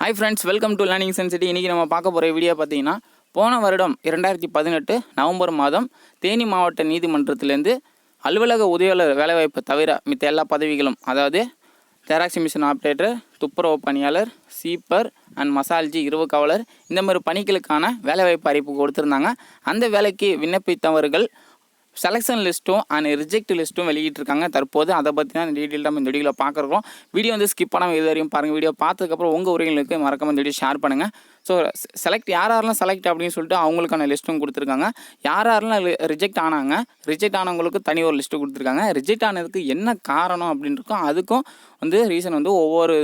Hi friends welcome to learning sensity இன்றைக்கி நம்ம பார்க்க போகிற வீடியோ பார்த்தீங்கன்னா போன வருடம் இரண்டாயிரத்தி பதினெட்டு நவம்பர் மாதம் தேனி மாவட்ட நீதிமன்றத்திலேருந்து அலுவலக உதவியாளர் வேலைவாய்ப்பு தவிர மித்த எல்லா பதவிகளும் அதாவது ஜெராக்ஸ் மிஷின் ஆப்ரேட்டர் துப்புரவு பணியாளர் சீப்பர் அண்ட் மசால்ஜி இரவு காவலர் இந்த மாதிரி பணிகளுக்கான வேலைவாய்ப்பு அறிவிப்பு கொடுத்துருந்தாங்க. அந்த வேலைக்கு விண்ணப்பித்தவர்கள் செலெக்ஷன் லிஸ்ட்டும் அண்ட் ரிஜெக்ட் லிஸ்ட்டும் வெளியிட்டிருக்காங்க. தற்போது அதை பற்றி தான் டீட்டெயில் நம்ம இந்த வீடியோவில் பார்க்குறோம். வீடியோ வந்து ஸ்கிப் பண்ணாமல் இது வரையும் பாருங்கள் வீடியோ பார்த்ததுக்கப்புறம் உங்கள் உரைகளுக்கு மறக்காம இந்த வீடியோ ஷேர் பண்ணுங்கள் ஸோ செலக்ட் யார் யாரெல்லாம் செலக்ட் அப்படின்னு சொல்லிட்டு அவங்களுக்கான லிஸ்ட்டும் கொடுத்துருக்காங்க. யார் யாரெல்லாம் ரிஜெக்ட் ஆனாங்க? ரிஜெக்ட் ஆனவங்களுக்கு தனி ஒரு லிஸ்ட்டு கொடுத்துருக்காங்க. ரிஜெக்ட் ஆனதுக்கு என்ன காரணம் அப்படின்றக்கும் அதுக்கும் வந்து ரீசன் வந்து ஒவ்வொரு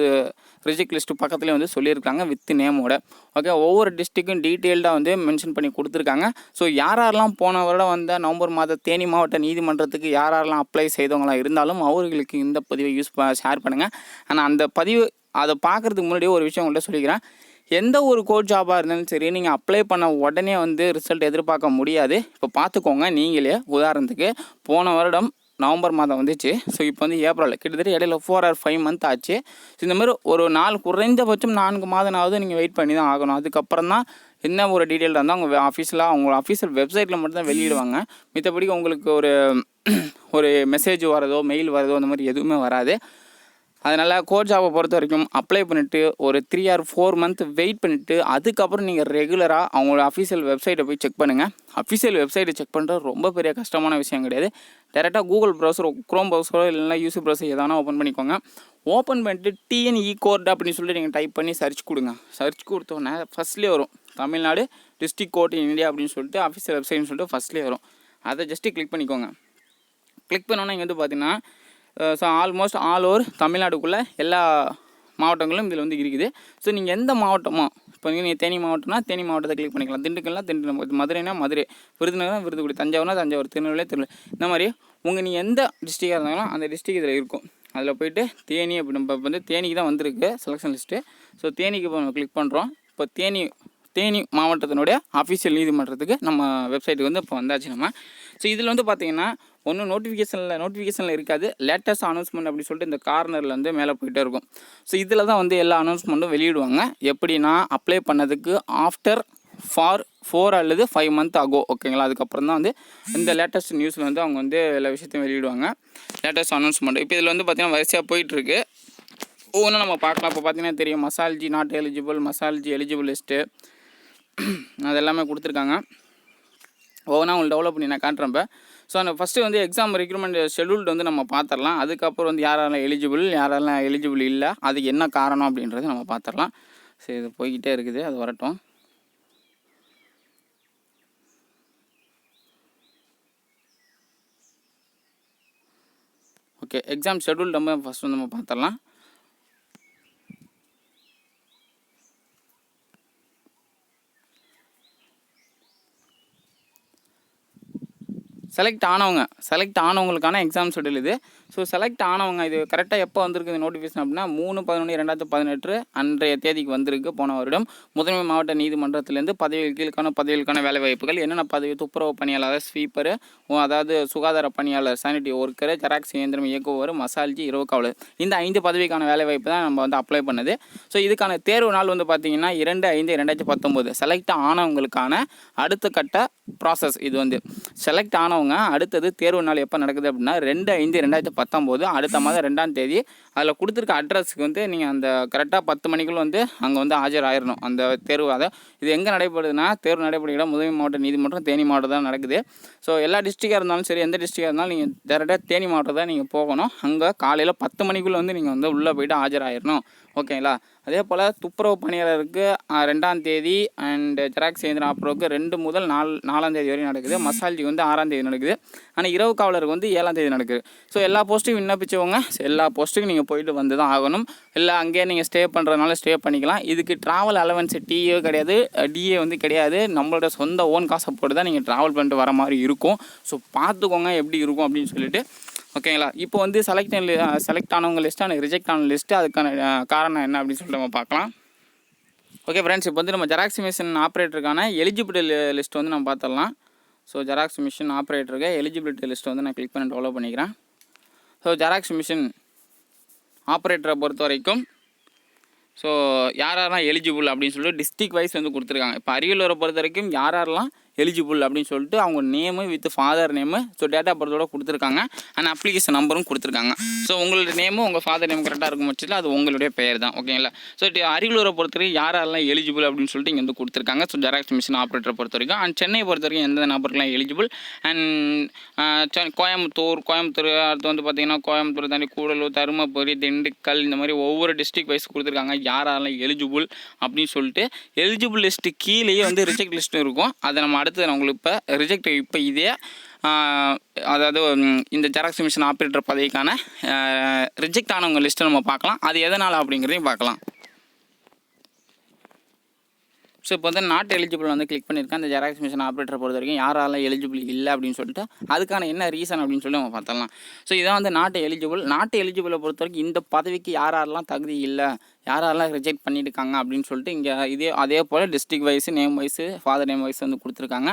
ரிஜெக்ட் லிஸ்ட்டு பக்கத்துலேயே வந்து சொல்லியிருக்காங்க வித் நேமோட. ஓகே ஒவ்வொரு டிஸ்ட்ரிக்கும் டீட்டெயில்டாக வந்து மென்ஷன் பண்ணி கொடுத்துருக்காங்க. ஸோ யார் யாரெல்லாம் போன வருடம் வந்த நவம்பர் மாத தேனி மாவட்ட நீதிமன்றத்துக்கு யார் யாரெல்லாம் அப்ளை செய்தவங்களாம் இருந்தாலும் அவர்களுக்கு இந்த பதிவை யூஸ் ஷேர் பண்ணுங்கள் ஆனால் அந்த பதிவு அதை பார்க்குறதுக்கு முன்னாடியே ஒரு விஷயம் உங்கள்கிட்ட சொல்லிக்கிறேன். எந்த ஒரு கோட் ஜாபாக இருந்தாலும் சரி நீங்கள் அப்ளை பண்ண உடனே வந்து ரிசல்ட் எதிர்பார்க்க முடியாது. இப்போ பார்த்துக்கோங்க நீங்களே உதாரணத்துக்கு போன வருடம் நவம்பர் மாதம் வந்துச்சு. ஸோ இப்போ வந்து ஏப்ரல் கிட்டத்தட்ட இடையில ஃபோர் ஆர் ஃபைவ் மந்த் ஆச்சு. ஸோ இந்த மாதிரி ஒரு நாள் குறைந்தபட்சம் நான்கு மாதமாவது நீங்கள் வெயிட் பண்ணி தான் ஆகணும். அதுக்கப்புறம் தான் என்ன ஒரு டீட்டெயில் இருந்தால் அவங்க ஆஃபீஸில் அவங்க ஆஃபீஸில் வெப்சைட்டில் மட்டும் தான் வெளியிடுவாங்க. மித்தபடி உங்களுக்கு ஒரு ஒரு மெசேஜ் வரதோ மெயில் வரதோ அந்த மாதிரி எதுவுமே வராது. அதனால் கோட் ஜாபை பொறுத்த வரைக்கும் அப்ளை பண்ணிவிட்டு ஒரு three or four month wait பண்ணிவிட்டு அதுக்கப்புறம் நீங்கள் ரெகுலராக அவங்களோட அஃபீஷியல் வெப்சைட்டை போய் செக் பண்ணுங்கள் அஃபீஷியல் வெப்சைட்டை செக் பண்ணுறது ரொம்ப பெரிய கஷ்டமான விஷயம் கிடையாது. டேரெக்டாக கூகுள் ப்ரௌசர் க்ரோம் ப்ரௌசரோ இல்லைனா யூசி ப்ரௌசர் எதானா ஓப்பன் பண்ணிக்கோங்க. ஓப்பன் பண்ணிட்டு டிஎன்இ கோர்டு அப்படின்னு சொல்லிட்டு நீங்கள் டைப் பண்ணி சர்ச் கொடுங்க. சர்ச் கொடுத்தோன்னே ஃபஸ்ட்லேயே வரும். Tamil Nadu district court in India அப்படின்னு சொல்லிட்டு அஃபீஷியல் வெப்சைட்னு சொல்லிட்டு ஃபஸ்ட்லேயே வரும். அதை ஜஸ்ட்டு கிளிக் பண்ணிக்கோங்க. கிளிக் பண்ணோன்னே இங்கே வந்து பார்த்தீங்கன்னா ஸோ ஆல்மோஸ்ட் ஆல் ஓவர் தமிழ்நாடுக்குள்ளே எல்லா மாவட்டங்களும் இதில் வந்து இருக்குது. ஸோ நீங்கள் எந்த மாவட்டமோ இப்போ நீங்கள் தேனி மாவட்டம்னா தேனி மாவட்டத்தை கிளிக் பண்ணிக்கலாம். திண்டுக்கல்னா திண்டுக்கல் மதுரைனா மதுரை விருதுநகர்னா விருதுக்குடி தஞ்சாவூர்னா தஞ்சாவூர் திருநெல்வேலி திருநெல்வேலி. இந்த மாதிரி உங்கள் நீங்கள் எந்த டிஸ்ட்ரிக்டாக இருந்தாலும் அந்த டிஸ்ட்ரிக் இதில் இருக்கும். அதில் போயிட்டு தேனி அப்படி நம்ம வந்து தேனிக்கு தான் வந்திருக்கு செலெக்ஷன் லிஸ்ட்டு ஸோ தேனிக்கு இப்போ நம்ம கிளிக் பண்ணுறோம் இப்போ தேனி தேனி மாவட்டத்தினுடைய அஃபீஷியல் நீதிமன்றத்துக்கு நம்ம வெப்சைட்டுக்கு வந்து இப்போ வந்தாச்சு நம்ம. ஸோ இதில் வந்து பார்த்தீங்கன்னா ஒன்றும் நோட்டிஃபிகேஷனில் நோட்டிஃபிகேஷனில் இருக்காது. லேட்டஸ்ட் அனௌன்ஸ்மெண்ட் அப்படின்னு சொல்லிட்டு இந்த கார்னரில் வந்து மேலே போயிட்டே இருக்கும். ஸோ இதில் தான் வந்து எல்லா அனௌன்ஸ்மெண்ட்டும் வெளியிடுவாங்க. எப்படின்னா அப்ளை பண்ணதுக்கு ஆஃப்டர் ஃபார் ஃபோர் அல்லது ஃபைவ் மந்த் ஆகும் ஓகேங்களா அதுக்கப்புறம் தான் வந்து இந்த லேட்டஸ்ட் நியூஸில் வந்து அவங்க வந்து எல்லா விஷயத்தையும் வெளியிடுவாங்க. லேட்டஸ்ட் அனௌன்ஸ்மெண்ட் இப்போ இதில் வந்து பார்த்திங்கன்னா வரிசையாக போயிட்டுருக்கு. ஒவ்வொன்றும் நம்ம பார்க்கலாம். இப்போ பார்த்தீங்கன்னா தெரியும் மசால்ஜி நாட் எலிஜிபிள் மசால்ஜி எலிஜிபிள் லிஸ்ட்டு அது எல்லாமே கொடுத்துருக்காங்க. ஒவ்வொன்றா உங்களுக்கு டெவலப் பண்ணி நான் காட்டுறேன் இப்போ. ஸோ அந்த ஃபஸ்ட்டு வந்து எக்ஸாம் ரெக்ரூட்மெண்ட் ஷெடியூல்டு வந்து நம்ம பார்த்துடலாம் அதுக்கப்புறம் வந்து யாரெல்லாம் எலிஜிபிள் யாரெல்லாம் எலிஜிபிள் இல்லை அதுக்கு என்ன காரணம் அப்படின்றத நம்ம பார்த்துடலாம் சரி இது போய்கிட்டே இருக்குது. அது வரட்டும். ஓகே எக்ஸாம் ஷெடியூல் நம்ம ஃபஸ்ட் வந்து நம்ம பார்த்துடலாம் செலக்ட் ஆனவங்க செலக்ட் ஆனவங்களுக்கான எக்ஸாம் ஷெடியூல் இது. ஸோ செலக்ட் ஆனவங்க இது கரெக்டாக எப்போ வந்திருக்கு இந்த நோட்டிஃபிகேஷன் அப்படின்னா மூணு பதினொன்று ரெண்டாயிரத்து பதினெட்டு அன்றைய தேதிக்கு வந்திருக்கு போன வருடம். முதன்மை மாவட்ட நீதிமன்றத்திலேருந்து பதவிகள் கீழ்க்கான பதவிகளுக்கான வேலை வாய்ப்புகள் என்னென்ன பதவி துப்புரவு பணியாளர் ஸ்வீப்பர் அதாவது சுகாதார பணியாளர் சானிட்டரி ஒர்க்கர் ஜெராக்ஸ் இயந்திரம் இயக்குவர் மசால்ஜி இரவு காவலர். இந்த ஐந்து பதவிக்கான வேலை வாய்ப்பு தான் நம்ம வந்து அப்ளை பண்ணது. ஸோ இதுக்கான தேர்வு நாள் வந்து பார்த்தீங்கன்னா இரண்டு ஐந்து ரெண்டாயிரத்தி பத்தொம்போது. செலக்ட் ஆனவங்களுக்கான அடுத்த கட்ட ப்ராசஸ் இது வந்து. செலக்ட் ஆனவங்க அடுத்தது தேர்வு நாள் எப்போ நடக்குது அப்படின்னா ரெண்டு ஐந்து ரெண்டாயிரத்தி பத்தொம்போது அடுத்த மாதம் ரெண்டாம் தேதி. அதில் கொடுத்துருக்க அட்ரஸுக்கு வந்து நீங்கள் அந்த கரெக்டாக பத்து மணிக்குள்ள வந்து அங்கே வந்து ஆஜர் ஆயிடணும் அந்த தேர்வு அதை இது எங்கே நடைபெறுதுன்னா தேர்வு நடைபெறுகிற முதன்மை மாவட்ட நீதிமன்றம் தேனி மாவட்டம் தான் நடக்குது. ஸோ எல்லா டிஸ்ட்ரிக்டாக இருந்தாலும் சரி எந்த டிஸ்ட்ரிக்டாக இருந்தாலும் நீங்கள் டேரெக்டாக தேனி மாவட்டம் தான் நீங்கள் போகணும். அங்கே காலையில் பத்து மணிக்குள்ளே வந்து நீங்கள் வந்து உள்ளே போயிட்டு ஆஜராயிடணும் ஓகேங்களா அதே போல் துப்புரவு பணியாளருக்கு ரெண்டாம் தேதி அண்டு ஜெராக்ஸ் இயந்திரம் ஆப்ரோவுக்கு ரெண்டு முதல் நாலு நாலாம் தேதி வரையும் நடக்குது. மசால்ஜி வந்து ஆறாம் தேதி நடக்குது. ஆனால் இரவு காவலருக்கு வந்து ஏழாம் தேதி நடக்குது. ஸோ எல்லா போஸ்ட்டுக்கும் விண்ணப்பிச்சவங்க எல்லா போஸ்ட்டுக்கும் நீங்கள் போயிட்டு வந்து தான் ஆகணும். இல்லை அங்கேயே நீங்கள் ஸ்டே பண்ணுறதுனால ஸ்டே பண்ணிக்கலாம். இதுக்கு ட்ராவல் அலவன்ஸ் டிஏ கிடையாது. டிஏ வந்து கிடையாது. நம்மளோட சொந்த ஓன் காசை போட்டு தான் நீங்கள் ட்ராவல் பண்ணிட்டு வர மாதிரி இருக்கும். ஸோ பார்த்துக்கோங்க எப்படி இருக்கும் அப்படின்னு சொல்லிட்டு. ஓகேங்களா இப்போ வந்து செலக்ட் செலக்ட் ஆனவங்க லிஸ்ட்டு அண்ட் ரிஜெக்ட் ஆன லிஸ்ட்டு அதுக்கான காரணம் என்ன அப்படின்னு சொல்லிட்டு நம்ம பார்க்கலாம். ஓகே ஃப்ரெண்ட்ஸ் இப்போ வந்து நம்ம ஜெராக்ஸ் மிஷின் ஆப்ரேட்டருக்கான எலிஜிபிலிட்டி லிஸ்ட் வந்து நம்ம பார்த்துடலாம். ஸோ ஜெராக்ஸ் மிஷின் ஆப்ரேட்டருக்கு எலிஜிபிலிட்டி லிஸ்ட் வந்து நான் கிளிக் பண்ணி டெவலப் பண்ணிக்கிறேன். ஸோ ஜெராக்ஸ் மிஷின் ஆப்ரேட்டரை பொறுத்த வரைக்கும் ஸோ யார் யாரெல்லாம் எலிஜிபிள் அப்படின்னு சொல்லிட்டு டிஸ்ட்ரிக் வைஸ் வந்து கொடுத்துருக்காங்க. இப்போ அரியலூரை பொறுத்த வரைக்கும் யார் யாரெல்லாம் எலிஜிபிள் அப்படின்னு சொல்லிட்டு அவங்க name with father name so data பர்த்தோட கொடுத்துருக்காங்க. அண்ட் அப்ளிகேஷன் நம்பரும் கொடுத்துருக்காங்க. ஸோ உங்களோட நேமும் உங்கள் ஃபாதர் நேம் கரெக்டாக இருக்கும் பட்சத்தில் அது உங்களுடைய பெயர் தான். ஓகேங்களா ஸோ அரியலூரை பொறுத்த வரைக்கும் யார் யாரெல்லாம் எலிஜிபிள் அப்படின்னு சொல்லிட்டு இங்கே வந்து கொடுத்துருக்காங்க. ஸோ ஜெராக்ஸ் மிஷின் ஆப்ரேட்டரை பொறுத்த வரைக்கும் அண்ட் சென்னை பொறுத்த வரைக்கும் எந்த நபருக்குலாம் எலிஜிபிள் அண்ட் கோயம்புத்தூர் கோயம்புத்தூர் அடுத்து வந்து பார்த்தீங்கன்னா கோயம்புத்தூர் தாண்டி கூடலூர் தருமபுரி திண்டுக்கல் இந்த மாதிரி ஒவ்வொரு டிஸ்ட்ரிக் வைஸ் கொடுத்துருக்காங்க. யார் யாரெல்லாம் எலிஜிபிள் அப்படின்னு சொல்லிட்டு எலிஜிபிள் லிஸ்ட்டு கீழேயே வந்து ரிஜெக்ட் லிஸ்ட்டும் இருக்கும். அதை நம்ம அடுத்து நான் உங்களுக்கு இப்போ ரிஜெக்ட் இப்போ இதே அதாவது இந்த ஜெராக்ஸ் மிஷின் ஆப்ரேட்டர் பதவிக்கான ரிஜெக்ட் ஆனவங்க லிஸ்ட்டை நம்ம பார்க்கலாம். அது எதனால் அப்படிங்கிறதையும் பார்க்கலாம். ஸோ இப்போ வந்து நாட் எலிஜிபிள் வந்து கிளிக் பண்ணியிருக்கேன். அந்த ஜெராக்ஸ் மிஷின் ஆப்ரேட்டரை பொறுத்த வரைக்கும் யாரெல்லாம் எலிஜிபிள் இல்லை அப்படின்னு சொல்லிட்டு அதுக்கான என்ன ரீசன் அப்படின்னு சொல்லி நம்ம பார்த்தலாம் ஸோ இதான் வந்து நாட் எலிஜிபிள் நாட் எலிஜிபிளை பொறுத்த வரைக்கும் இந்த பதவிக்கு யார் யாரெல்லாம் தகுதி இல்லை யார் யாரெல்லாம் ரிஜெக்ட் பண்ணியிருக்காங்க அப்படின்னு சொல்லிட்டு இங்கே இதே அதே போல் district wise name wise father name wise வந்து கொடுத்துருக்காங்க.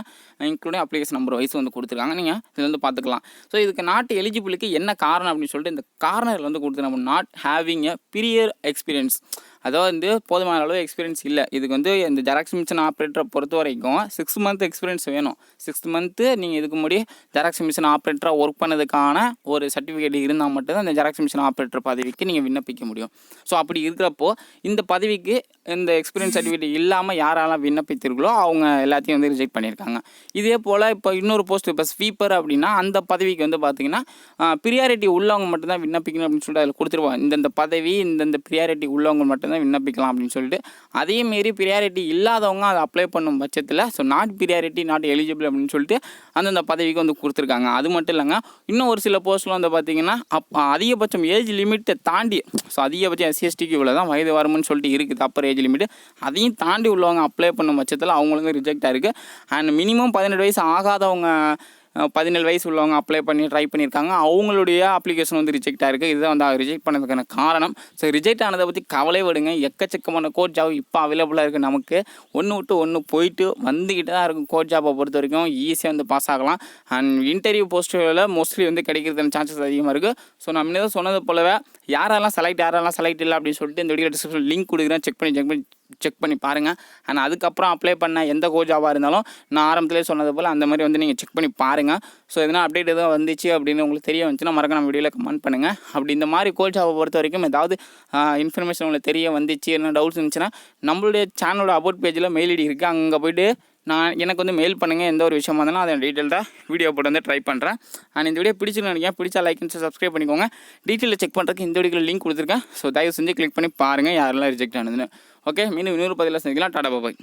இன்க்ளூடிங் அப்ளிகேஷன் நம்பர் வைஸ் வந்து கொடுத்துருக்காங்க. நீங்கள் இதில் வந்து பார்த்துக்கலாம். ஸோ இதுக்கு நாட் எலிஜிபிளுக்கு என்ன காரணம் அப்படின்னு சொல்லிட்டு இந்த கார்னர் வந்து கொடுத்துருக்காங்க not having a prior experience அதாவது வந்து போதுமான அளவு எக்ஸ்பீரியன்ஸ் இல்லை. இதுக்கு வந்து இந்த ஜெராக்ஸ் மிஷின் ஆப்ரேட்டரை பொறுத்த வரைக்கும் சிக்ஸ் மந்த் எக்ஸ்பீரியன்ஸ் வேணும். சிக்ஸ் மந்த்து நீங்கள் இதுக்கு முன்னாடி ஜெராக்ஸ் மிஷின் ஆப்ரேட்டராக ஒர்க் பண்ணதுக்கான ஒரு சர்டிஃபிகேட் இருந்தால் மட்டும்தான் இந்த ஜெராக்ஸ் மிஷின் ஆப்ரேட்டர் பதவிக்கு நீங்கள் விண்ணப்பிக்க முடியும். ஸோ அப்படி இருக்கிறப்போ இந்த பதவிக்கு இந்த எக்ஸ்பீரியன்ஸ் சர்டிஃபிகேட் இல்லாமல் யாரெல்லாம் விண்ணப்பித்திருக்கோ அவங்க எல்லாத்தையும் வந்து ரிஜெக்ட் பண்ணியிருக்காங்க. இதே போல் இப்போ இன்னொரு போஸ்ட் இப்போ ஸ்வீப்பர் அப்படின்னா அந்த பதவிக்கு வந்து பார்த்தீங்கன்னா ப்ரியாரிட்டி உள்ளவங்க மட்டும்தான் விண்ணப்பிக்கணும் அப்படின்னு சொல்லிட்டு அதில் கொடுத்துருவாங்க. இந்தந்த பதவி இந்தந்த ப்ரியாரிட்டி உள்ளவங்க மட்டும்தான் விண்ணப்பிக்கலாம் அப்படின்னு சொல்லிட்டு அதே மாரி ப்ரியாரிட்டி இல்லாதவங்க அதை அப்ளை பண்ணும் பட்சத்தில் so not priority not eligible அப்படின்னு சொல்லிட்டு அந்தந்த பதவிக்கு வந்து கொடுத்துருக்காங்க. அது மட்டும் இல்லைங்க இன்னும் ஒரு சில போஸ்ட்டில் வந்து பார்த்தீங்கன்னா அப் அதிகபட்சம் ஏஜ் லிமிட்டை தாண்டி ஸோ அதிகபட்சம் எஸ்சிஎஸ்டிக்கு இவ்வளோ தான் வயது வரமுன்னு சொல்லிட்டு இருக்குது அப்பர் ஏஜ் லிமிட் அதையும் தாண்டி உள்ளவங்க அப்ளை பண்ணும் பட்சத்தில் அவங்களுக்கு ரிஜெக்ட் ஆயிருக்கு அண்ட் மினிமம் பதினெட்டு வயசு ஆகாதவங்க பதினேழு வயசு உள்ளவங்க அப்ளை பண்ணி ட்ரை பண்ணியிருக்காங்க. அவங்களுடைய அப்ளிகேஷன் வந்து ரிஜெக்ட் ஆயிருக்கு. இதுதான் வந்து ரிஜெக்ட் பண்ணதுக்கான காரணம் ஸோ ரிஜெக்ட் ஆனதை பற்றி கவலை விடுங்க. எக்கச்சக்கமான கோட் ஜாப் இப்போ அவைலபிளாக இருக்குது நமக்கு. ஒன்று விட்டு ஒன்று போயிட்டு வந்துக்கிட்டு தான் இருக்கும் கோட் ஜாப்பை பொறுத்த வரைக்கும். ஈஸியாக வந்து பாஸ் ஆகலாம். அண்ட் இன்டர்வியூ போஸ்ட்டில் மோஸ்ட்லி வந்து கிடைக்கிறதுக்கான சான்சஸ் அதிகமாக இருக்குது ஸோ நம்ம முன்னே சொன்னது போலவே யாரெல்லாம் செலக்ட் யாரெல்லாம் செலக்ட் இல்லை அப்படின்னு சொல்லிட்டு இந்த வீடியோ டிஸ்கிரிப்ஷன் லிங்க் கொடுக்குறேன். செக் பண்ணி செக் பண்ணி செக் பண்ணி பாருங்கள் ஆனால் அதுக்கப்புறம் அப்ளை பண்ண எந்த கோஜாவாக இருந்தாலும் நான் ஆரம்பத்திலே சொன்னது போல் அந்த மாதிரி வந்து நீங்கள் செக் பண்ணி பாருங்கள் ஸோ எதனா அப்டேட் எதுவும் வந்துச்சு அப்படின்னு உங்களுக்கு தெரிய வந்துச்சுன்னா மறக்க நம்ம வீடியோவில் கமெண்ட் பண்ணுங்கள் அப்படி இந்த மாதிரி கோஜாவை பொறுத்த வரைக்கும் ஏதாவது இன்ஃபர்மேஷன் உங்களுக்கு தெரிய வந்துச்சு என்ன டவுட்ஸ் இருந்துச்சுன்னா நம்மளுடைய சேனலோட அபவுட் பேஜில் மெயில் ஐடி இருக்குது அங்கே போய்ட்டு நான் எனக்கு வந்து மெயில் பண்ணுங்கள் எந்த ஒரு விஷயமா இருந்தாலும் அதை டீட்டெயில்டாக வீடியோ போட்டு வந்து ட்ரை பண்ணுறேன் அண்ட் இந்த வீடியோ பிடிச்சிருந்து நினைக்கிறேன். பிடிச்சா லைக் சப்ஸ்கிரைப் பண்ணிக்கோங்க. டீட்டெயிலில் செக் பண்ணுறதுக்கு இந்த வீடியோவில் லிங்க் கொடுத்துருக்கேன். ஸோ தயவு செஞ்சு கிளிக் பண்ணி பாருங்கள் யாரெல்லாம் ரிஜெக்ட் ஆனதுன்னு. ஓகே மீண்டும் இன்னொரு பதிலாக செஞ்சுக்கலாம் டாடா பாய்